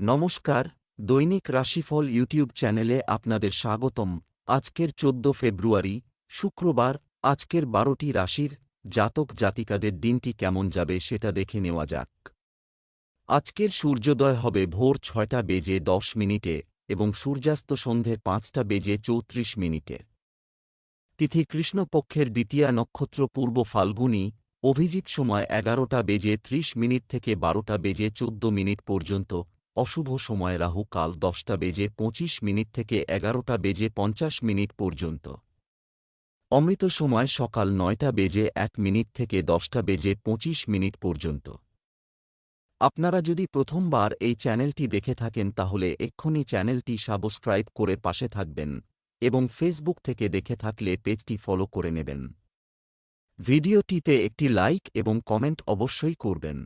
নমস্কার, দৈনিক রাশিফল ইউটিউব চ্যানেলে আপনাদের স্বাগতম। আজকের চোদ্দ ফেব্রুয়ারি, শুক্রবার, আজকের বারোটি রাশির জাতক জাতিকাদের দিনটি কেমন যাবে সেটা দেখে নেওয়া যাক। আজকের সূর্যোদয় হবে ভোর ছয়টা বেজে দশ মিনিটে এবং সূর্যাস্ত সন্ধে পাঁচটা বেজে চৌত্রিশ মিনিটে। তিথি কৃষ্ণপক্ষের দ্বিতীয়া নক্ষত্র পূর্ব ফাল্গুনী, অভিজিৎ সময় এগারোটা বেজে ত্রিশ মিনিট থেকে বারোটা বেজে চোদ্দ মিনিট পর্যন্ত অশুভ সময় রাহু কাল দশটা বেজে পঁচিশ মিনিট থেকে এগারোটা বেজে পঞ্চাশ মিনিট পর্যন্ত। অমৃত সময় সকাল নয়টা বেজে এক মিনিট থেকে দশটা বেজে পঁচিশ মিনিট পর্যন্ত। আপনারা যদি প্রথমবার এই চ্যানেলটি দেখে থাকেন তাহলে এক্ষুনি চ্যানেলটি সাবস্ক্রাইব করে পাশে থাকবেন এবং ফেসবুক থেকে দেখে থাকলে পেজটি ফলো করে নেবেন। ভিডিওটিতে একটি লাইক এবং কমেন্ট অবশ্যই করবেন।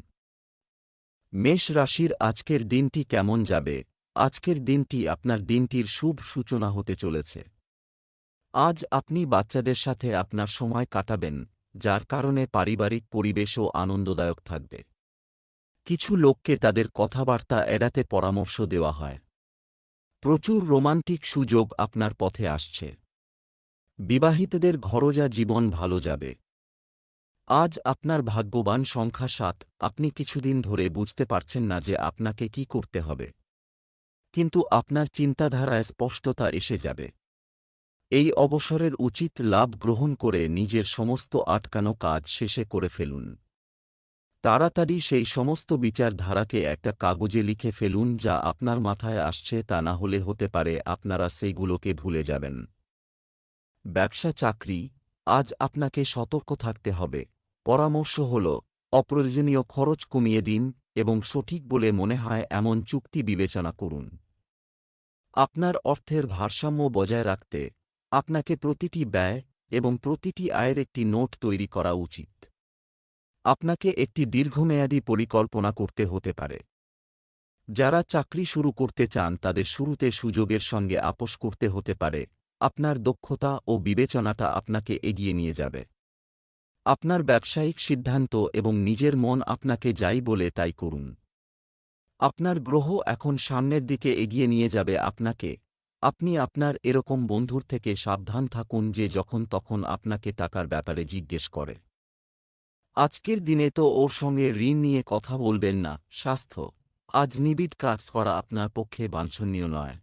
মেষ রাশির আজকের দিনটি কেমন যাবে? আজকের দিনটি আপনার দিনটির শুভ সূচনা হতে চলেছে। আজ আপনি বাচ্চাদের সাথে আপনার সময় কাটাবেন, যার কারণে পারিবারিক পরিবেশও আনন্দদায়ক থাকবে। কিছু লোককে তাদের কথাবার্তা এড়াতে পরামর্শ দেওয়া হয়। প্রচুর রোমান্টিক সুযোগ আপনার পথে আসছে। বিবাহিতদের ঘরোজা জীবন ভালো যাবে। আজ আপনার ভাগ্যবান সংখ্যা সাত। আপনি কিছুদিন ধরে বুঝতে পারছেন না যে আপনাকে কি করতে হবে। কিন্তু আপনার চিন্তাধারায় স্পষ্টতা এসে যাবে। এই অবসরের উচিত লাভ গ্রহণ করে নিজের সমস্ত আটকানো কাজ শেষে করে ফেলুন। তাড়াতাড়ি সেই সমস্ত বিচারধারাকে একটা কাগজে লিখে ফেলুন যা আপনার মাথায় আসছে তা না হলে হতে পারে আপনারা সেইগুলোকে ভুলে যাবেন। ব্যবসা চাকরি আজ আপনাকে সতর্ক থাকতে হবে। পরামর্শ হল, অপ্রয়োজনীয় খরচ কমিয়ে দিন এবং সঠিক বলে মনে হয় এমন চুক্তি বিবেচনা করুন। আপনার অর্থের ভারসাম্য বজায় রাখতে আপনাকে প্রতিটি ব্যয় এবং প্রতিটি আয়ের একটি নোট তৈরি করা উচিত। আপনাকে একটি দীর্ঘমেয়াদী পরিকল্পনা করতে হতে পারে। যারা চাকরি শুরু করতে চান তাদের শুরুতে সুযোগের সঙ্গে আপোষ করতে হতে পারে। আপনার দক্ষতা ও বিবেচনাটা আপনাকে এগিয়ে নিয়ে যাবে। আপনার ব্যবসায়িক সিদ্ধান্ত এবং নিজের মন আপনাকে যাই বলে তাই করুন। আপনার গ্রহ এখন সামনের দিকে এগিয়ে নিয়ে যাবে আপনাকে। আপনি আপনার এরকম বন্ধুর থেকে সাবধান থাকুন যে যখন তখন আপনাকে টাকার ব্যাপারে জিজ্ঞেস করে। আজকের দিনে তো ওর সঙ্গে ঋণ নিয়ে কথা বলবেন না, স্বাস্থ্য। আজ নিবিড় কাজ করা আপনার পক্ষে বাঞ্ছনীয় নয়।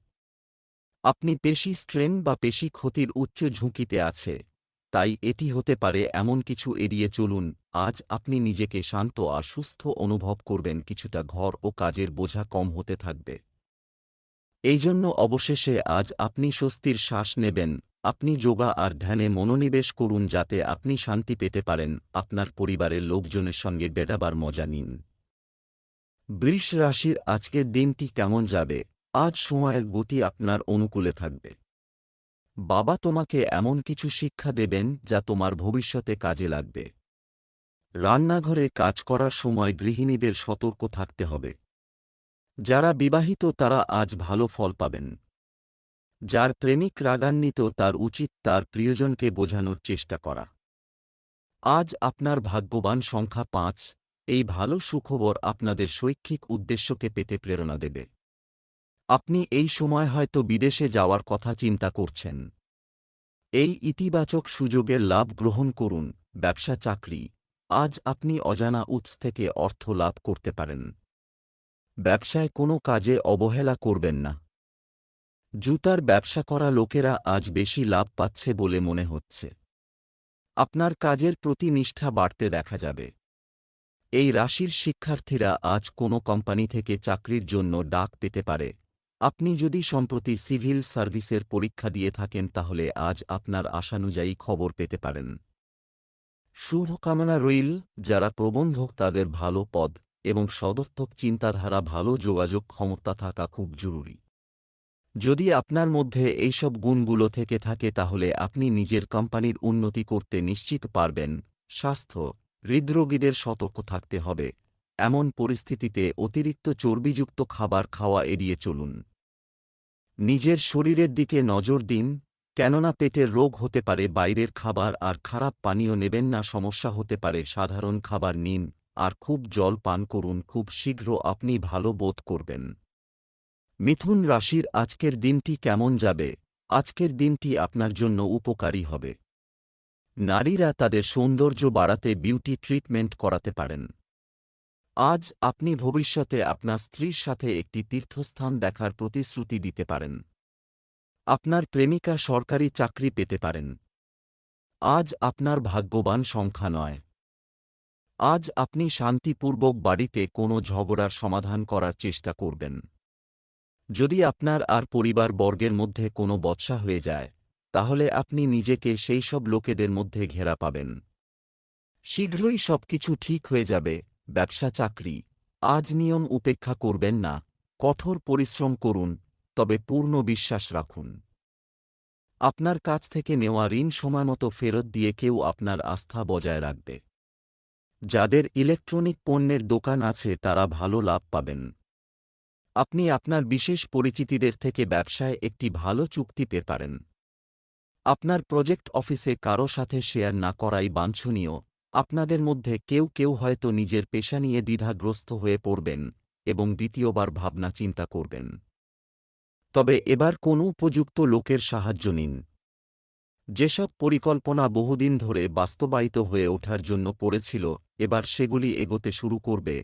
আপনি পেশি স্ট্রেন বা পেশি ক্ষতির উচ্চ ঝুঁকিতে আছে। তাই এটি হতে পারে এমন কিছু এড়িয়ে চলুন, আজ আপনি নিজেকে শান্ত আর সুস্থ অনুভব করবেন, কিছুটা ঘর ও কাজের বোঝা কম হতে থাকবে। এই জন্য অবশেষে আজ আপনি স্বস্তির শ্বাস নেবেন, আপনি যোগা আর ধ্যানে মনোনিবেশ করুন যাতে আপনি শান্তি পেতে পারেন, আপনার পরিবারের লোকজনের সঙ্গে বেড়াবার মজা নিন। বৃষ রাশির আজকের দিনটি কেমন যাবে? আজ সময়ের গতি আপনার অনুকূলে থাকবে। বাবা তোমাকে এমন কিছু শিক্ষা দেবেন যা তোমার ভবিষ্যতে কাজে লাগবে। রান্নাঘরে কাজ করার সময় গৃহিণীদের সতর্ক থাকতে হবে। যারা বিবাহিত তারা আজ ভালো ফল পাবেন। যার প্রেমিক রাগান্বিত তার উচিত তার প্রিয়জনকে বোঝানোর চেষ্টা করা। আজ আপনার ভাগ্যবান সংখ্যা পাঁচ, এই ভালো সুখবর আপনাদের শৈক্ষিক উদ্দেশ্যকে পেতে প্রেরণা দেবে। আপনি এই সময় হয়তো বিদেশে যাওয়ার কথা চিন্তা করছেন। এই ইতিবাচক সুযোগের লাভ গ্রহণ করুন, ব্যবসা, চাকরি। আজ আপনি অজানা উৎস থেকে অর্থ লাভ করতে পারেন। ব্যবসায় কোনো কাজে অবহেলা করবেন না। জুতার ব্যবসা করা লোকেরা আজ বেশি লাভ পাচ্ছে বলে মনে হচ্ছে। আপনার কাজের প্রতি নিষ্ঠা বাড়তে দেখা যাবে। এই রাশির শিক্ষার্থীরা আজ কোনো কোম্পানি থেকে চাকরির জন্য ডাক পেতে পারে। আপনি যদি সম্প্রতি সিভিল সার্ভিসের পরীক্ষা দিয়ে থাকেন, তাহলে আজ আপনার আশানুযায়ী খবর পেতে পারেন। শুভকামনা রইল, যারা প্রবন্ধক তাদের ভালো পদ এবং সদর্থক চিন্তাধারা, ভালো যোগাযোগ ক্ষমতা থাকা খুব জরুরি। যদি আপনার মধ্যে এইসব গুণগুলো থেকে থাকে, তাহলে আপনি নিজের কোম্পানির উন্নতি করতে নিশ্চিত পারবেন। স্বাস্থ্য, হৃদরোগীদের সতর্ক থাকতে হবে। এমন পরিস্থিতিতে অতিরিক্ত চর্বিযুক্ত খাবার খাওয়া এড়িয়ে চলুন। নিজের শরীরের দিকে নজর দিন, কেননা পেটের রোগ হতে পারে, বাইরের খাবার আর খারাপ পানীয় নেবেন না, সমস্যা হতে পারে, সাধারণ খাবার নিন, আর খুব জল পান করুন, খুব শীঘ্র আপনি ভালো বোধ করবেন। মিথুন রাশির আজকের দিনটি কেমন যাবে? আজকের দিনটি আপনার জন্য উপকারী হবে। নারীরা তাদের সৌন্দর্য বাড়াতে বিউটি ট্রিটমেন্ট করাতে পারেন। আজ আপনি ভবিষ্যতে আপনার স্ত্রীর সাথে একটি তীর্থস্থান দেখার প্রতিশ্রুতি দিতে পারেন। আপনার প্রেমিকা সরকারি চাকরি পেতে পারেন। আজ আপনার ভাগ্যবান সংখ্যা নয়। আজ আপনি শান্তিপূর্বক বাড়িতে কোনো ঝগড়ার সমাধান করার চেষ্টা করবেন। যদি আপনার আর পরিবার বর্গের মধ্যে কোনো বৎসা হয়ে যায়, তাহলে আপনি নিজেকে সেই সব লোকেদের মধ্যে ঘেরা পাবেন। শীঘ্রই সবকিছু ঠিক হয়ে যাবে। ব্যবসা চাকরি। আজ নিয়ম উপেক্ষা করবেন না, কঠোর পরিশ্রম করুন, তবে পূর্ণ বিশ্বাস রাখুন। আপনার কাছ থেকে নেওয়া ঋণ সময়মতো ফেরত দিয়ে কেউ আপনার আস্থা বজায় রাখবে। যাদের ইলেকট্রনিক পণ্যের দোকান আছে তারা ভালো লাভ পাবেন। আপনি আপনার বিশেষ পরিচিতিদের থেকে ব্যবসায় একটি ভালো চুক্তি পেতে পারেন। আপনার প্রজেক্ট অফিসে কারও সাথে শেয়ার না করাই বাঞ্ছনীয়। আপনাদের মধ্যে কেউ কেউ হয়তো নিজের পেশা নিয়ে দ্বিধাগ্রস্ত হয়ে পড়বেন এবং দ্বিতীয়বার ভাবনা চিন্তা করবেন। তবে এবার কোনো উপযুক্ত লোকের সাহায্য নিন। যেসব পরিকল্পনা বহুদিন ধরে বাস্তবায়িত হয়ে ওঠার জন্য পড়েছিল, এবার সেগুলি এগোতে শুরু করবে।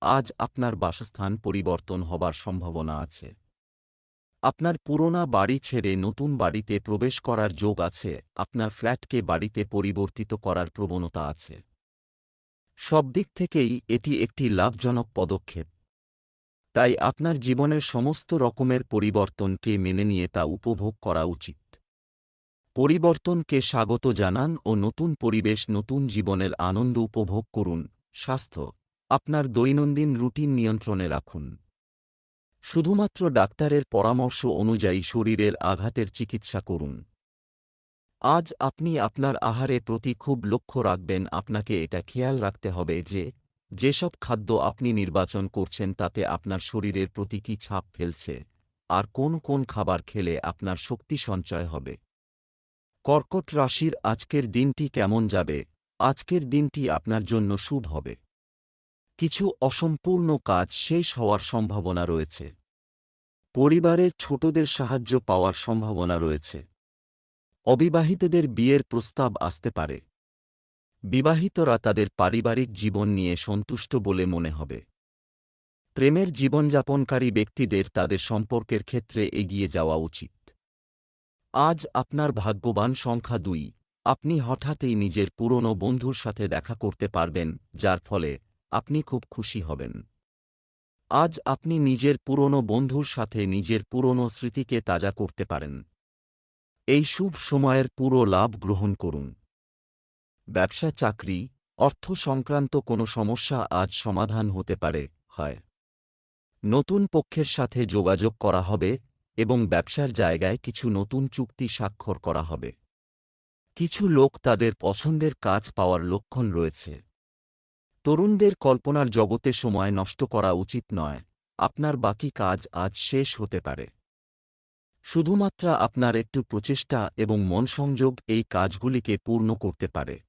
আজ আপনার বাসস্থান পরিবর্তন হবার সম্ভাবনা আছে। আপনার পুরোনা বাড়ি ছেড়ে নতুন বাড়িতে প্রবেশ করার যোগ আছে, আপনার ফ্ল্যাটকে বাড়িতে পরিবর্তিত করার প্রবণতা আছে। সব দিক থেকেই এটি একটি লাভজনক পদক্ষেপ। তাই আপনার জীবনের সমস্ত রকমের পরিবর্তনকে মেনে নিয়ে তা উপভোগ করা উচিত। পরিবর্তনকে স্বাগত জানান ও নতুন পরিবেশ, নতুন জীবনের আনন্দ উপভোগ করুন। স্বাস্থ্য, আপনার দৈনন্দিন রুটিন নিয়ন্ত্রণে রাখুন। শুধুমাত্র ডাক্তারের পরামর্শ অনুযায়ী শরীরের আঘাতের চিকিৎসা করুন। আজ আপনি আপনার আহারে প্রতি খুব লক্ষ্য রাখবেন, আপনাকে এটা খেয়াল রাখতে হবে যে, যেসব খাদ্য আপনি নির্বাচন করছেন তাতে আপনার শরীরের প্রতি কী ছাপ ফেলছে, আর কোন কোন খাবার খেলে আপনার শক্তি সঞ্চয় হবে। কর্কট রাশির আজকের দিনটি কেমন যাবে? আজকের দিনটি আপনার জন্য শুভ হবে। কিছু অসম্পূর্ণ কাজ শেষ হওয়ার সম্ভাবনা রয়েছে। পরিবারের ছোটদের সাহায্য পাওয়ার সম্ভাবনা রয়েছে। অবিবাহিতদের বিয়ের প্রস্তাব আসতে পারে। বিবাহিতরা তাদের পারিবারিক জীবন নিয়ে সন্তুষ্ট বলে মনে হবে। প্রেমের জীবনযাপনকারী ব্যক্তিদের তাদের সম্পর্কের ক্ষেত্রে এগিয়ে যাওয়া উচিত। আজ আপনার ভাগ্যবান সংখ্যা দুই। আপনি হঠাৎই নিজের পুরনো বন্ধুর সাথে দেখা করতে পারবেন, যার ফলে আপনি খুব খুশি হবেন। আজ আপনি নিজের পুরনো বন্ধুর সাথে নিজের পুরনো স্মৃতিকে তাজা করতে পারেন। এই শুভ সময়ের পুরো লাভ গ্রহণ করুন। ব্যবসা, চাকরি, অর্থ সংক্রান্ত কোনো সমস্যা আজ সমাধান হতে পারে, হয়। নতুন পক্ষের সাথে যোগাযোগ করা হবে এবং ব্যবসার জায়গায় কিছু নতুন চুক্তি স্বাক্ষর করা হবে। কিছু লোক তাদের পছন্দের কাজ পাওয়ার লক্ষণ রয়েছে। তরুণদের কল্পনার জগতে সময় নষ্ট করা উচিত নয়। আপনার বাকি কাজ আজ শেষ হতে পারে। শুধুমাত্র আপনার একটু প্রচেষ্টা এবং মন সংযোগ এই কাজগুলিকে পূর্ণ করতে পারে।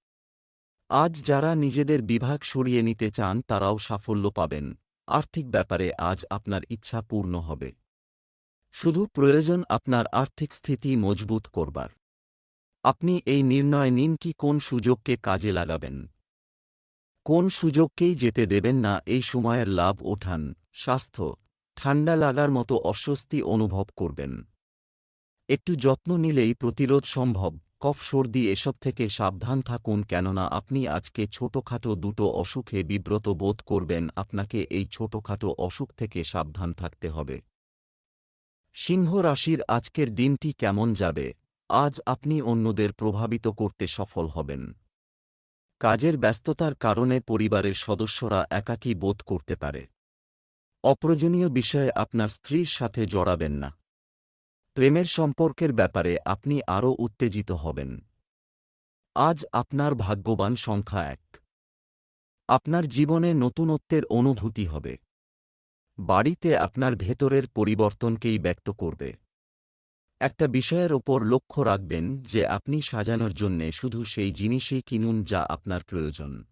আজ যারা নিজেদের বিভাগ সরিয়ে নিতে চান তারাও সাফল্য পাবেন। আর্থিক ব্যাপারে আজ আপনার ইচ্ছা পূর্ণ হবে। শুধু প্রয়োজন আপনার আর্থিক স্থিতি মজবুত করবার। আপনি এই নির্ণয় নিন কি কোন সুযোগকে কাজে লাগাবেন। কোন সুযোগকেই যেতে দেবেন না, এই সময়ের লাভ ওঠান, স্বাস্থ্য, ঠান্ডা লাগার মতো অস্বস্তি অনুভব করবেন। একটু যত্ন নিলেই প্রতিরোধ সম্ভব, কফ, সর্দি এসব থেকে সাবধান থাকুন কেননা আপনি আজকে ছোটখাটো দুটো অসুখে বিব্রত বোধ করবেন, আপনাকে এই ছোটখাটো অসুখ থেকে সাবধান থাকতে হবে। সিংহ রাশির আজকের দিনটি কেমন যাবে? আজ আপনি অন্যদের প্রভাবিত করতে সফল হবেন। কাজের ব্যস্ততার কারণে পরিবারের সদস্যরা একাকী বোধ করতে পারে। অপ্রয়োজনীয় বিষয়ে আপনার স্ত্রীর সাথে জড়াবেন না। প্রেমের সম্পর্কের ব্যাপারে আপনি আরও উত্তেজিত হবেন। আজ আপনার ভাগ্যবান সংখ্যা এক। আপনার জীবনে নতুনত্বের অনুভূতি হবে। বাড়িতে আপনার ভেতরের পরিবর্তনকেই ব্যক্ত করবে। একটা বিষয়ের ওপর লক্ষ্য রাখবেন যে আপনি সাজানোর জন্যে শুধু সেই জিনিসই কিনুন যা আপনার প্রয়োজন।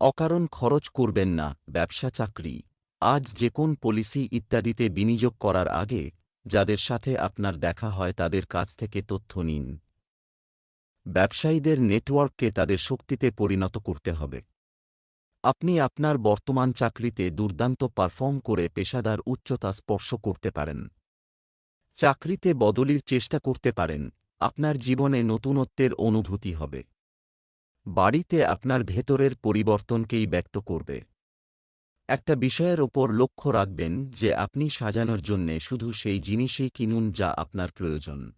অকারণ খরচ করবেন না, ব্যবসা, চাকরি। আজ যে কোন পলিসি ইত্যাদিতে বিনিয়োগ করার আগে যাদের সাথে আপনার দেখা হয় তাদের কাছ থেকে তথ্য নিন। ব্যবসায়ীদের নেটওয়ার্ককে তাদের শক্তিতে পরিণত করতে হবে। আপনি আপনার বর্তমান চাকরিতে দুর্দান্ত পারফর্ম করে পেশাদার উচ্চতা স্পর্শ করতে পারেন। চাকরিতে বদলির চেষ্টা করতে পারেন, আপনার জীবনে নতুনত্বের অনুভূতি হবে। বাড়িতে আপনার ভেতরের পরিবর্তনকেই ব্যক্ত করবে। একটা বিষয়ের ওপর লক্ষ্য রাখবেন যে আপনি সাজানোর জন্যে শুধু সেই জিনিসই কিনুন যা আপনার প্রয়োজন।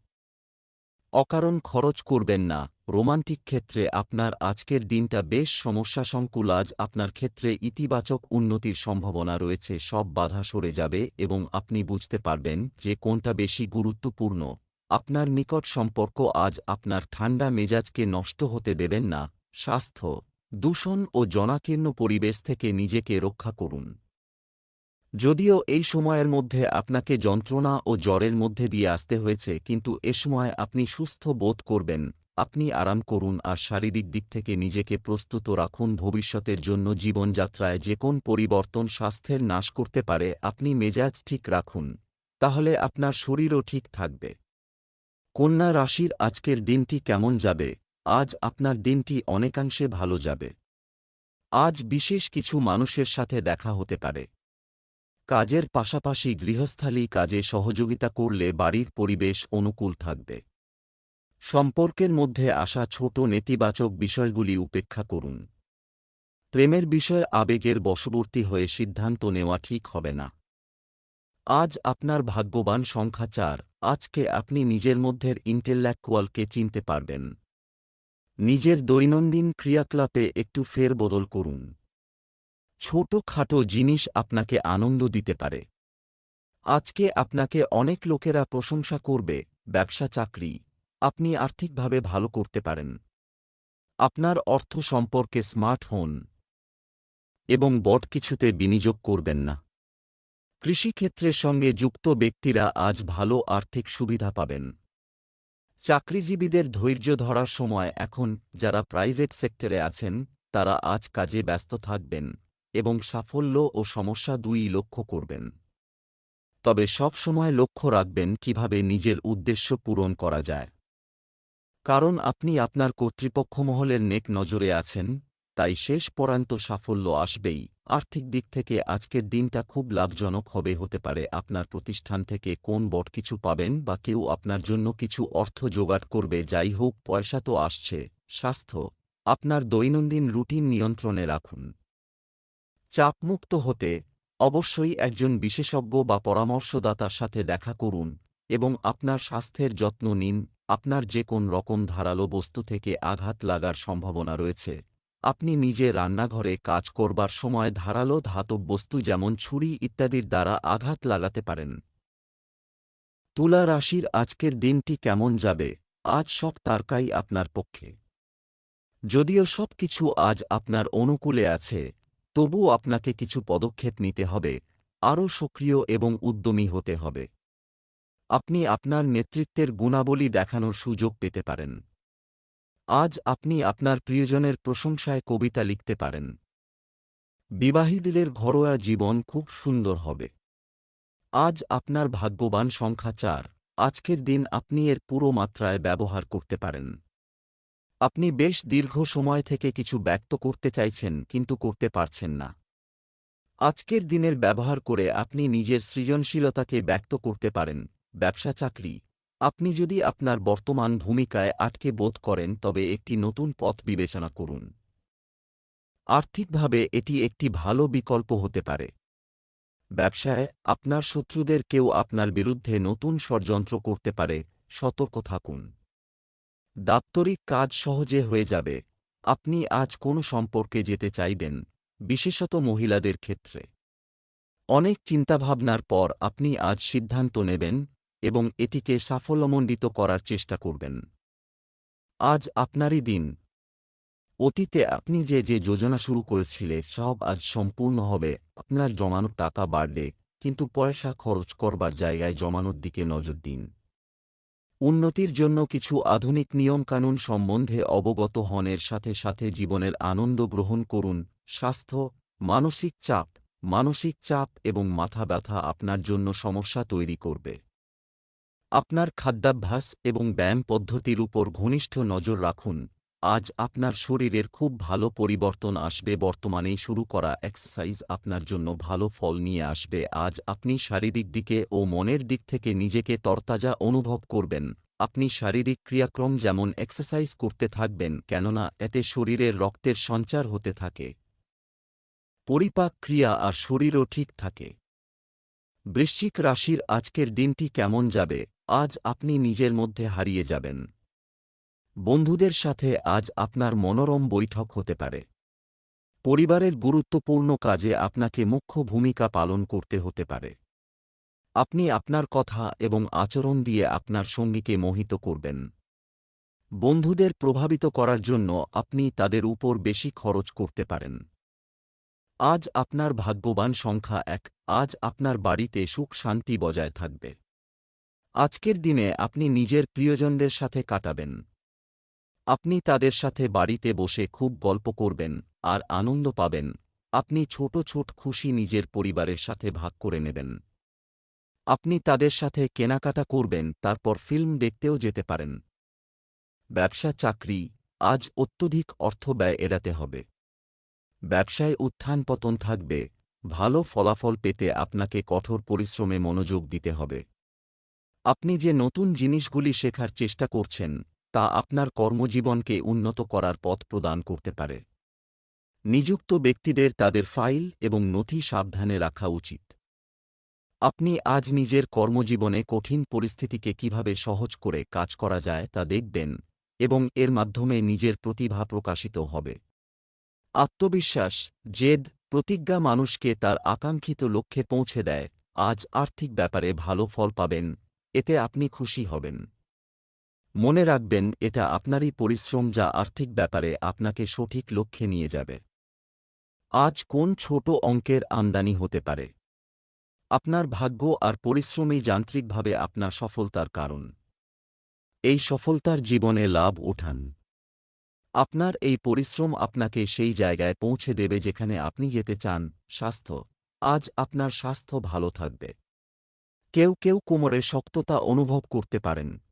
অকারণ খরচ করবেন না। রোমান্টিক ক্ষেত্রে আপনার আজকের দিনটা বেশ সমস্যাসংকুল আজ আপনার ক্ষেত্রে ইতিবাচক উন্নতির সম্ভাবনা রয়েছে, সব বাধা সরে যাবে এবং আপনি বুঝতে পারবেন যে কোনটা বেশি গুরুত্বপূর্ণ। আপনার নিকট সম্পর্ক আজ আপনার ঠান্ডা মেজাজকে নষ্ট হতে দেবেন না। স্বাস্থ্য, দূষণ ও জনাকীর্ণ পরিবেশ থেকে নিজেকে রক্ষা করুন। যদিও এই সময়ের মধ্যে আপনাকে যন্ত্রণা ও জ্বরের মধ্যে দিয়ে আসতে হয়েছে, কিন্তু এ সময় আপনি সুস্থ বোধ করবেন। আপনি আরাম করুন আর শারীরিক দিক থেকে নিজেকে প্রস্তুত রাখুন। ভবিষ্যতের জন্য জীবনযাত্রায় যে কোন পরিবর্তন স্বাস্থ্যের নাশ করতে পারে, আপনি মেজাজ ঠিক রাখুন। তাহলে আপনার শরীরও ঠিক থাকবে। কন্যা রাশির আজকের দিনটি কেমন যাবে? আজ আপনার দিনটি অনেকাংশে ভালো যাবে। আজ বিশেষ কিছু মানুষের সাথে দেখা হতে পারে। কাজের পাশাপাশি গৃহস্থালী কাজে সহযোগিতা করলে বাড়ির পরিবেশ অনুকূল থাকবে। সম্পর্কের মধ্যে আসা ছোট নেতিবাচক বিষয়গুলি উপেক্ষা করুন। প্রেমের বিষয়ে আবেগের বশবর্তী হয়ে সিদ্ধান্ত নেওয়া ঠিক হবে না। আজ আপনার ভাগ্যবান সংখ্যা চার, আজকে আপনি নিজের মধ্যের ইন্টেল্যাকচুয়ালকে চিনতে পারবেন। নিজের দৈনন্দিন ক্রিয়াকলাপে একটু ফের বদল করুন। ছোটখাটো জিনিস আপনাকে আনন্দ দিতে পারে। আজকে আপনাকে অনেক লোকেরা প্রশংসা করবে, ব্যবসা চাকরি, আপনি আর্থিকভাবে ভালো করতে পারেন। আপনার অর্থ সম্পর্কে স্মার্ট হন এবং বট কিছুতে বিনিয়োগ করবেন না। কৃষিক্ষেত্রের সঙ্গে যুক্ত ব্যক্তিরা আজ ভালো আর্থিক সুবিধা পাবেন। চাকরিজীবীদের ধৈর্য ধরার সময় এখন যারা প্রাইভেট সেক্টরে আছেন, তারা আজ কাজে ব্যস্ত থাকবেন। এবং সাফল্য ও সমস্যা দুই লক্ষ্য করবেন। তবে সব সময় লক্ষ্য রাখবেন কীভাবে নিজের উদ্দেশ্য পূরণ করা যায়। কারণ আপনি আপনার কর্তৃপক্ষ মহলের নেক নজরে আছেন, তাই শেষ পরান্ত সাফল্য আসবেই। আর্থিক দিক থেকে আজকের দিনটা খুব লাভজনক হবে হতে পারে। আপনার প্রতিষ্ঠান থেকে কোন বট কিছু পাবেন বা কেউ আপনার জন্য কিছু অর্থ জোগাড় করবে, যাই হোক, পয়সা তো আসছে। স্বাস্থ্য, আপনার দৈনন্দিন রুটিন নিয়ন্ত্রণে রাখুন। চাপমুক্ত হতে অবশ্যই একজন বিশেষজ্ঞ বা পরামর্শদাতার সাথে দেখা করুন এবং আপনার স্বাস্থ্যের যত্ন নিন, আপনার যে কোন রকম ধারালো বস্তু থেকে আঘাত লাগার সম্ভাবনা রয়েছে। আপনি নিজে রান্নাঘরে কাজ করবার সময় ধারালো ধাতব বস্তু যেমন ছুরি ইত্যাদির দ্বারা আঘাত লাগাতে পারেন। তুলা রাশির আজকের দিনটি কেমন যাবে? আজ সব তারকাই আপনার পক্ষে। যদিও সব কিছু আজ আপনার অনুকূলে আছে তবুও আপনাকে কিছু পদক্ষেপ নিতে হবে, আরও সক্রিয় এবং উদ্যমী হতে হবে। আপনি আপনার নেতৃত্বের গুণাবলী দেখানোর সুযোগ পেতে পারেন। আজ আপনি আপনার প্রিয়জনের প্রশংসায় কবিতা লিখতে পারেন। বিবাহীদের ঘরোয়া জীবন খুব সুন্দর হবে। আজ আপনার ভাগ্যবান সংখ্যা চার, আজকের দিন আপনি এর পুরো মাত্রায় ব্যবহার করতে পারেন। আপনি বেশ দীর্ঘ সময় থেকে কিছু ব্যক্ত করতে চাইছেন, কিন্তু করতে পারছেন না। আজকের দিনের ব্যবহার করে আপনি নিজের সৃজনশীলতাকে ব্যক্ত করতে পারেন, ব্যবসা চাকরি। আপনি যদি আপনার বর্তমান ভূমিকায় আটকে বোধ করেন, তবে একটি নতুন পথ বিবেচনা করুন। আর্থিকভাবে এটি একটি ভালো বিকল্প হতে পারে। ব্যবসায় আপনার শত্রুদের কেউ আপনার বিরুদ্ধে নতুন ষড়যন্ত্র করতে পারে, সতর্ক থাকুন। দাপ্তরিক কাজ সহজে হয়ে যাবে। আপনি আজ কোন সম্পর্কে যেতে চাইবেন, বিশেষত মহিলাদের ক্ষেত্রে। অনেক চিন্তাভাবনার পর আপনি আজ সিদ্ধান্ত নেবেন এবং এটিকে সাফল্যমণ্ডিত করার চেষ্টা করবেন। আজ আপনারই দিন। অতীতে আপনি যে যে যোজনা শুরু করেছিলে, সব আজ সম্পূর্ণ হবে আপনার জমানো টাকা বাড়বে কিন্তু পয়সা খরচ করবার জায়গায় জমানোর দিকে নজর দিন। উন্নতির জন্য কিছু আধুনিক নিয়মকানুন সম্বন্ধে অবগত হনের সাথে সাথে জীবনের আনন্দ গ্রহণ করুন। স্বাস্থ্য, মানসিক চাপ মানসিক চাপ এবং মাথা ব্যথা আপনার জন্য সমস্যা তৈরি করবে। আপনার খাদ্যাভ্যাস এবং ব্যায়াম পদ্ধতির উপর ঘনিষ্ঠ নজর রাখুন। আজ আপনার শরীরের খুব ভালো পরিবর্তন আসবে, বর্তমানেই শুরু করা এক্সারসাইজ আপনার জন্য ভালো ফল নিয়ে আসবে। আজ আপনি শারীরিক দিকে ও মনের দিক থেকে নিজেকে তরতাজা অনুভব করবেন। আপনি শারীরিক ক্রিয়াক্রম যেমন এক্সারসাইজ করতে থাকবেন, কেননা এতে শরীরের রক্তের সঞ্চার হতে থাকে। পরিপাক ক্রিয়া আর শরীরও ঠিক থাকে। বৃশ্চিক রাশির আজকের দিনটি কেমন যাবে? আজ আপনি নিজের মধ্যে হারিয়ে যাবেন। বন্ধুদের সাথে আজ আপনার মনোরম বৈঠক হতে পারে। পরিবারের গুরুত্বপূর্ণ কাজে আপনাকে মুখ্য ভূমিকা পালন করতে হতে পারে। আপনি আপনার কথা এবং আচরণ দিয়ে আপনার সঙ্গীকে মোহিত করবেন। বন্ধুদের প্রভাবিত করার জন্য আপনি তাদের উপর বেশি খরচ করতে পারেন। আজ আপনার ভাগ্যবান সংখ্যা এক, আজ আপনার বাড়িতে সুখ শান্তি বজায় থাকবে। আজকের দিনে আপনি নিজের প্রিয়জনদের সাথে কাটাবেন। আপনি তাদের সাথে বাড়িতে বসে খুব গল্প করবেন আর আনন্দ পাবেন। আপনি ছোট ছোট খুশি নিজের পরিবারের সাথে ভাগ করে নেবেন। আপনি তাদের সাথে কেনাকাটা করবেন, তারপর ফিল্ম দেখতেও যেতে পারেন। ব্যবসা চাকরি, আজ অত্যধিক অর্থ ব্যয় এড়াতে হবে। ব্যবসায় উত্থান পতন থাকবে, ভালো ফলাফল পেতে আপনাকে কঠোর পরিশ্রমে মনোযোগ দিতে হবে। আপনি যে নতুন জিনিসগুলি শেখার চেষ্টা করছেন তা আপনার কর্মজীবনকে উন্নত করার পথ প্রদান করতে পারে। নিযুক্ত ব্যক্তিদের তাদের ফাইল এবং নথি সাবধানে রাখা উচিত। আপনি আজ নিজের কর্মজীবনে কঠিন পরিস্থিতিকে কীভাবে সহজ করে কাজ করা যায় তা দেখবেন এবং এর মাধ্যমে নিজের প্রতিভা প্রকাশিত হবে। আত্মবিশ্বাস, জেদ, প্রতিজ্ঞা মানুষকে তার আকাঙ্ক্ষিত লক্ষ্যে পৌঁছে দেয়। আজ আর্থিক ব্যাপারে ভালো ফল পাবেন, এতে আপনি খুশি হবেন। মনে রাখবেন, এটা আপনারই পরিশ্রম যা আর্থিক ব্যাপারে আপনাকে সঠিক লক্ষ্যে নিয়ে যাবে। আজ কোন ছোট অঙ্কের আমদানি হতে পারে? আপনার ভাগ্য আর পরিশ্রমই যান্ত্রিকভাবে আপনার সফলতার কারণ। এই সফলতার জীবনে লাভ ওঠান। আপনার এই পরিশ্রম আপনাকে সেই জায়গায় পৌঁছে দেবে যেখানে আপনি যেতে চান, স্বাস্থ্য। আজ আপনার স্বাস্থ্য ভালো থাকবে। কেউ কেউ কোমরে শক্ততা অনুভব করতে পারেন।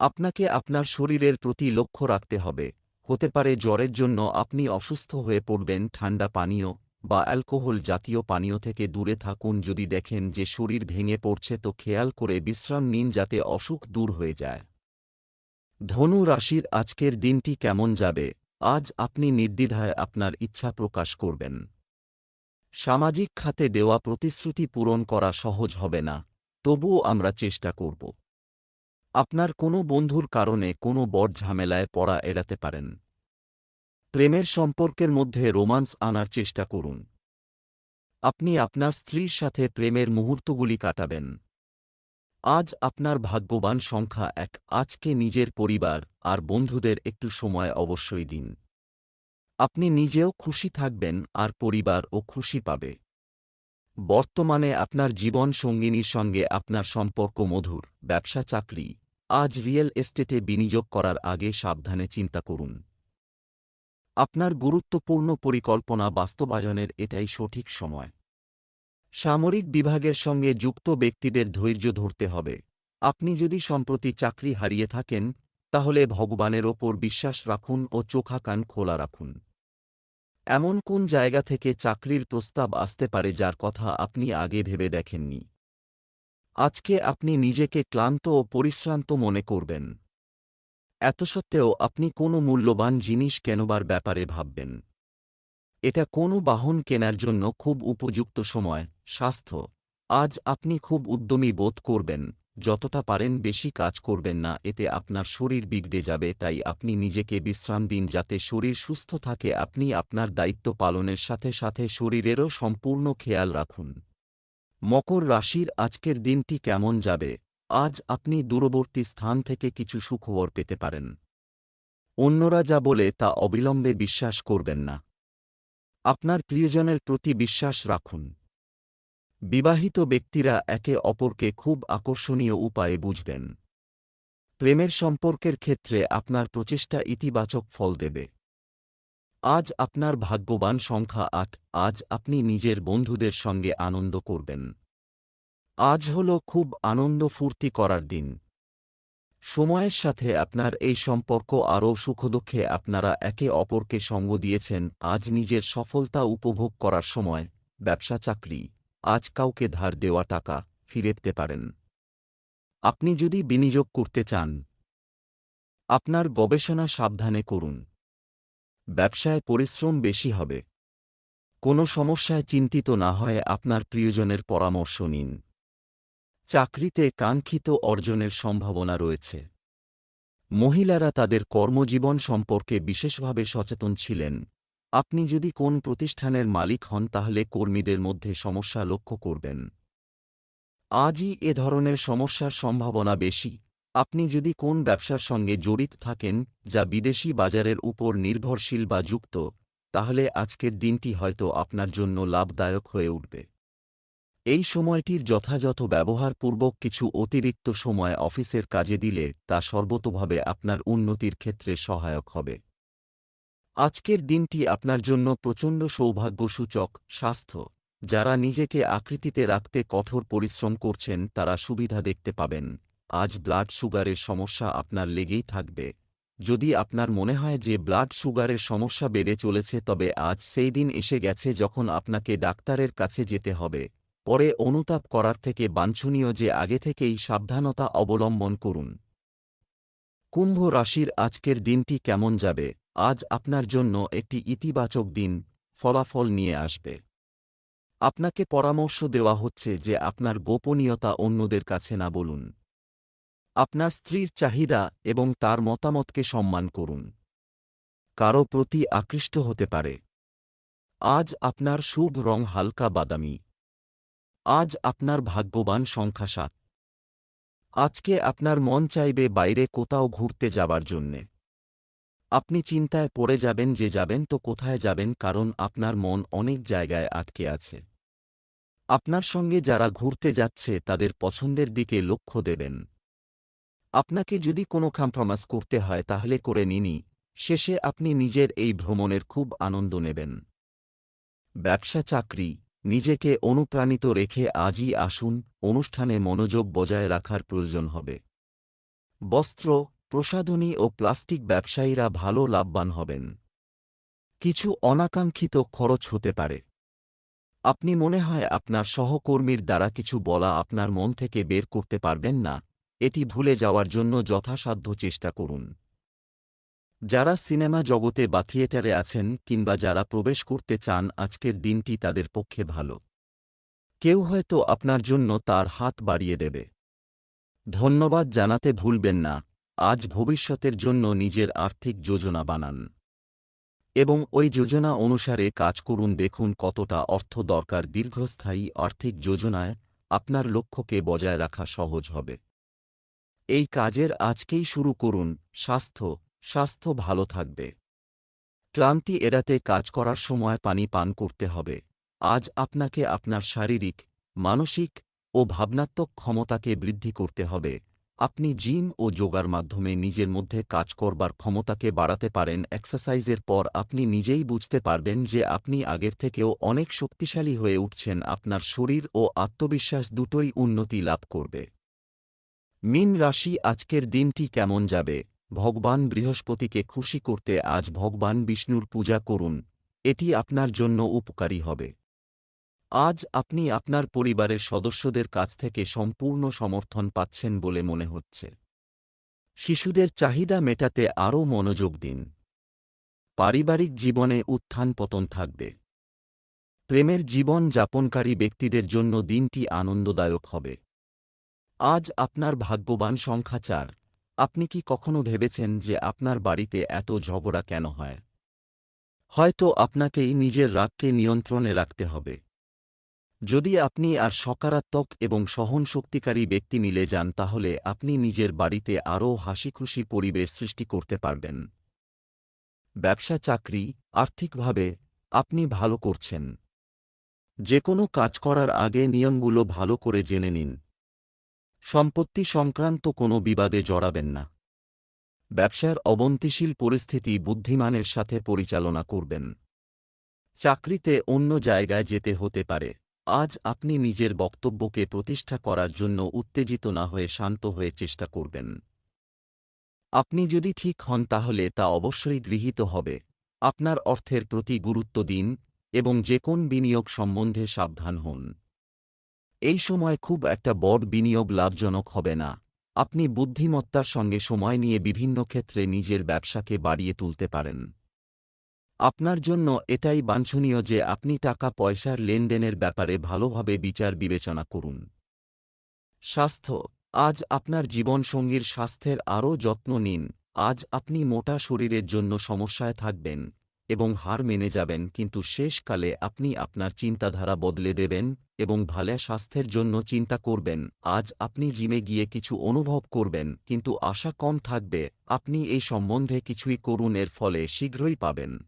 আপনাকে আপনার শরীরের প্রতি লক্ষ্য রাখতে হবে। হতে পারে জ্বরের জন্য আপনি অসুস্থ হয়ে পড়বেন, ঠান্ডা পানীয় বা অ্যালকোহল জাতীয় পানীয় থেকে দূরে থাকুন। যদি দেখেন যে শরীর ভেঙে পড়ছে, তো খেয়াল করে বিশ্রাম নিন যাতে অসুখ দূর হয়ে যায়। ধনু রাশির আজকের দিনটি কেমন যাবে? আজ আপনি নির্দ্বিধায় আপনার ইচ্ছা প্রকাশ করবেন। সামাজিক খাতে দেওয়া প্রতিশ্রুতি পূরণ করা সহজ হবে না। তবুও আমরা চেষ্টা করব। আপনার কোনো বন্ধুর কারণে কোনো বড় ঝামেলায় পড়া এড়াতে পারেন। প্রেমের সম্পর্কের মধ্যে রোমান্স আনার চেষ্টা করুন। আপনি আপনার স্ত্রীর সাথে প্রেমের মুহূর্তগুলি কাটাবেন। আজ আপনার ভাগ্যবান সংখ্যা এক, আজকে নিজের পরিবার আর বন্ধুদের একটু সময় অবশ্যই দিন। আপনি নিজেও খুশি থাকবেন আর পরিবারও খুশি পাবে। বর্তমানে আপনার জীবন সঙ্গিনীর সঙ্গে আপনার সম্পর্ক মধুর, ব্যবসা চাকরি। আজ রিয়েল এস্টেটে বিনিয়োগ করার আগে সাবধানে চিন্তা করুন। আপনার গুরুত্বপূর্ণ পরিকল্পনা বাস্তবায়নের এটাই সঠিক সময়। সামরিক বিভাগের সঙ্গে যুক্ত ব্যক্তিদের ধৈর্য ধরতে হবে। আপনি যদি সম্প্রতি চাকরি হারিয়ে থাকেন, তাহলে ভগবানের ওপর বিশ্বাস রাখুন ও চোখাকান খোলা রাখুন। এমন কোন জায়গা থেকে চাকরির প্রস্তাব আসতে পারে যার কথা আপনি আগে ভেবে দেখেননি? আজকে আপনি নিজেকে ক্লান্ত ও পরিশ্রান্ত মনে করবেন। এত সত্ত্বেও আপনি কোনো মূল্যবান জিনিস কেনবার ব্যাপারে ভাববেন। এটা কোনো বাহন কেনার জন্য খুব উপযুক্ত সময়, স্বাস্থ্য। আজ আপনি খুব উদ্যমী বোধ করবেন। যতটা পারেন বেশি কাজ করবেন না, এতে আপনার শরীর বিগড়ে যাবে, তাই আপনি নিজেকে বিশ্রাম দিন যাতে শরীর সুস্থ থাকে, আপনি আপনার দায়িত্ব পালনের সাথে সাথে শরীরেরও সম্পূর্ণ খেয়াল রাখুন। মকর রাশির আজকের দিনটি কেমন যাবে? আজ আপনি দূরবর্তী স্থান থেকে কিছু সুখবর পেতে পারেন। অন্যরা যা বলে তা অবিলম্বে বিশ্বাস করবেন না। আপনার প্রিয়জনের প্রতি বিশ্বাস রাখুন। বিবাহিত ব্যক্তিরা একে অপরকে খুব আকর্ষণীয় উপায়ে বুঝবেন। প্রেমের সম্পর্কের ক্ষেত্রে আপনার প্রচেষ্টা ইতিবাচক ফল দেবে। আজ আপনার ভাগ্যবান সংখ্যা আট, আজ আপনি নিজের বন্ধুদের সঙ্গে আনন্দ করবেন। আজ হল খুব আনন্দ ফুর্তি করার দিন। সময়ের সাথে আপনার এই সম্পর্ক আরও সুখদুঃখে আপনারা একে অপরকে সঙ্গ দিয়েছেন, আজ নিজের সফলতা উপভোগ করার সময় ব্যবসা চাকরি আজ কাউকে ধার দেওয়া টাকা ফিরেতে পারেন। আপনি যদি বিনিয়োগ করতে চান, আপনার গবেষণা সাবধানে করুন। ব্যবসায় পরিশ্রম বেশি হবে। কোনো সমস্যায় চিন্তিত না হয়ে আপনার প্রিয়জনের পরামর্শ নিন। চাকরিতে কাঙ্ক্ষিত অর্জনের সম্ভাবনা রয়েছে। মহিলারা তাদের কর্মজীবন সম্পর্কে বিশেষভাবে সচেতন ছিলেন। আপনি যদি কোন প্রতিষ্ঠানের মালিক হন তাহলে কর্মীদের মধ্যে সমস্যা লক্ষ্য করবেন। আজই এ ধরনের সমস্যার সম্ভাবনা বেশি। আপনি যদি কোন ব্যবসার সঙ্গে জড়িত থাকেন, যা বিদেশি বাজারের উপর নির্ভরশীল বা যুক্ত, তাহলে আজকের দিনটি হয়তো আপনার জন্য লাভদায়ক হয়ে উঠবে। এই সময়টির যথাযথ ব্যবহারপূর্বক কিছু অতিরিক্ত সময় অফিসের কাজে দিলে তা সর্বতোভাবে আপনার উন্নতির ক্ষেত্রে সহায়ক হবে। আজকের দিনটি আপনার জন্য প্রচণ্ড সৌভাগ্যসূচক, স্বাস্থ্য। যারা নিজেকে আকৃতিতে রাখতে কঠোর পরিশ্রম করছেন, তারা সুবিধা দেখতে পাবেন। আজ ব্লাড সুগারের সমস্যা আপনার লেগেই থাকবে। যদি আপনার মনে হয় যে ব্লাড সুগারের সমস্যা বেড়ে চলেছে, তবে আজ সেই দিন এসে গেছে যখন আপনাকে ডাক্তারের কাছে যেতে হবে। পরে অনুতাপ করার থেকে বাঞ্ছনীয় যে আগে থেকেই সাবধানতা অবলম্বন করুন। কুম্ভ রাশির আজকের দিনটি কেমন যাবে? আজ আপনার জন্য একটি ইতিবাচক দিন, ফলাফল নিয়ে আসবে। আপনাকে পরামর্শ দেওয়া হচ্ছে যে আপনার গোপনীয়তা অন্যদের কাছে না বলুন। আপনার স্ত্রীর চাহিদা এবং তার মতামতকে সম্মান করুন। কারও প্রতি আকৃষ্ট হতে পারে। আজ আপনার শুভ রং হালকা বাদামি। আজ আপনার ভাগ্যবান সংখ্যা সাত। আজকে আপনার মন চাইবে বাইরে কোথাও ঘুরতে যাবার জন্যে। আপনি চিন্তায় পড়ে যাবেন যে যাবেন তো কোথায় যাবেন কারণ আপনার মন অনেক জায়গায় আটকে আছে। আপনার সঙ্গে যারা ঘুরতে যাচ্ছে তাদের পছন্দের দিকে লক্ষ্য দেবেন। আপনাকে যদি কোনো কম্প্রমাস করতে হয় তাহলে করে নিনি শেষে আপনি নিজের এই ভ্রমণের খুব আনন্দ নেবেন। ব্যবসা চাকরি, নিজেকে অনুপ্রাণিত রেখে আজই আসুন, অনুষ্ঠানে মনোযোগ বজায় রাখার প্রয়োজন হবে। বস্ত্র প্রসাধনী ও প্লাস্টিক ব্যবসায়ীরা ভালো লাভবান হবেন। কিছু অনাকাঙ্ক্ষিত খরচ হতে পারে। আপনি মনে হয় আপনার সহকর্মীর দ্বারা কিছু বলা আপনার মন থেকে বের করতে পারবেন না, এটি ভুলে যাওয়ার জন্য যথাসাধ্য চেষ্টা করুন। যারা সিনেমা জগতে বা থিয়েটারে আছেন কিংবা যারা প্রবেশ করতে চান, আজকের দিনটি তাদের পক্ষে ভালো। কেউ হয়তো আপনার জন্য তার হাত বাড়িয়ে দেবে। ধন্যবাদ জানাতে ভুলবেন না। আজ ভবিষ্যতের জন্য নিজের আর্থিক যোজনা বানান। এবং ওই যোজনা অনুসারে কাজ করুন। দেখুন কতটা অর্থ দরকার। দীর্ঘস্থায়ী আর্থিক যোজনায় আপনার লক্ষ্যকে বজায় রাখা সহজ হবে। এই কাজের আজকেই শুরু করুন। স্বাস্থ্য স্বাস্থ্য ভালো থাকবে। ক্লান্তি এড়াতে কাজ করার সময় পানি পান করতে হবে। আজ আপনাকে আপনার শারীরিক, মানসিক ও ভাবনাত্মক ক্ষমতাকে বৃদ্ধি করতে হবে। আপনি জিম ও যোগার মাধ্যমে নিজের মধ্যে কাজ করবার ক্ষমতাকে বাড়াতে পারেন। এক্সারসাইজের পর আপনি নিজেই বুঝতে পারবেন যে আপনি আগের থেকেও অনেক শক্তিশালী হয়ে উঠছেন। আপনার শরীর ও আত্মবিশ্বাস দুটোই উন্নতি লাভ করবে। মিন রাশি, আজকের দিনটি কেমন যাবে? ভগবান বৃহস্পতিকে খুশি করতে আজ ভগবান বিষ্ণুর পূজা করুন। এটি আপনার জন্য উপকারী হবে। আজ আপনি আপনার পরিবারের সদস্যদের কাছ থেকে সম্পূর্ণ সমর্থন পাচ্ছেন বলে মনে হচ্ছে। শিশুদের চাহিদা মেটাতে আরও মনোযোগ দিন। পারিবারিক জীবনে উত্থান পতন থাকবে। প্রেমের জীবন যাপনকারী ব্যক্তিদের জন্য দিনটি আনন্দদায়ক হবে। আজ আপনার ভাগ্যবান সংখ্যা চার। আপনি কি কখনো ভেবেছেন যে আপনার বাড়িতে এত ঝগড়া কেন হয়? হয়তো আপনাকেই নিজের রাগকে নিয়ন্ত্রণে রাখতে হবে। যদি আপনি আর সকারাত্মক এবং সহনশক্তিকারী ব্যক্তি মিলে যান, তাহলে আপনি নিজের বাড়িতে আরও হাসিখুশি পরিবেশ সৃষ্টি করতে পারবেন। ব্যবসা, চাকরি, আর্থিকভাবে আপনি ভালো করছেন। যে কোনো কাজ করার আগে নিয়মগুলো ভালো করে জেনে নিন। সম্পত্তি সংক্রান্ত কোনো বিবাদে জড়াবেন না। ব্যবসার অবন্তিশীল পরিস্থিতি বুদ্ধিমানের সাথে পরিচালনা করবেন। চাকরিতে অন্য জায়গায় যেতে হতে পারে। আজ আপনি নিজের বক্তব্যকে প্রতিষ্ঠা করার জন্য উত্তেজিত না হয়ে শান্ত হয়ে চেষ্টা করবেন। আপনি যদি ঠিক হন তাহলে তা অবশ্যই গৃহীত হবে। আপনার অর্থের প্রতি গুরুত্ব দিন এবং যে কোন বিনিয়োগ সম্বন্ধে সাবধান হন। এই সময় খুব একটা বড় বিনিয়োগ লাভজনক হবে না। আপনি বুদ্ধিমত্তার সঙ্গে সময় নিয়ে বিভিন্ন ক্ষেত্রে নিজের ব্যবসাকে বাড়িয়ে তুলতে পারেন। আপনার জন্য এটাই বাঞ্ছনীয় যে আপনি টাকা পয়সার লেনদেনের ব্যাপারে ভালোভাবে বিচার বিবেচনা করুন। স্বাস্থ্য, আজ আপনার জীবনসঙ্গীর স্বাস্থ্যের আরও যত্ন নিন, আজ আপনি মোটা শরীরের জন্য সমস্যায় থাকবেন এবং হার মেনে যাবেন কিন্তু শেষকালে আপনি আপনার চিন্তাধারা বদলে দেবেন এবং ভালো স্বাস্থ্যের জন্য চিন্তা করবেন, আজ আপনি জিমে গিয়ে কিছু অনুভব করবেন কিন্তু আশা কম থাকবে, আপনি এই সম্বন্ধে কিছুই করুন এর ফলে শীঘ্রই পাবেন।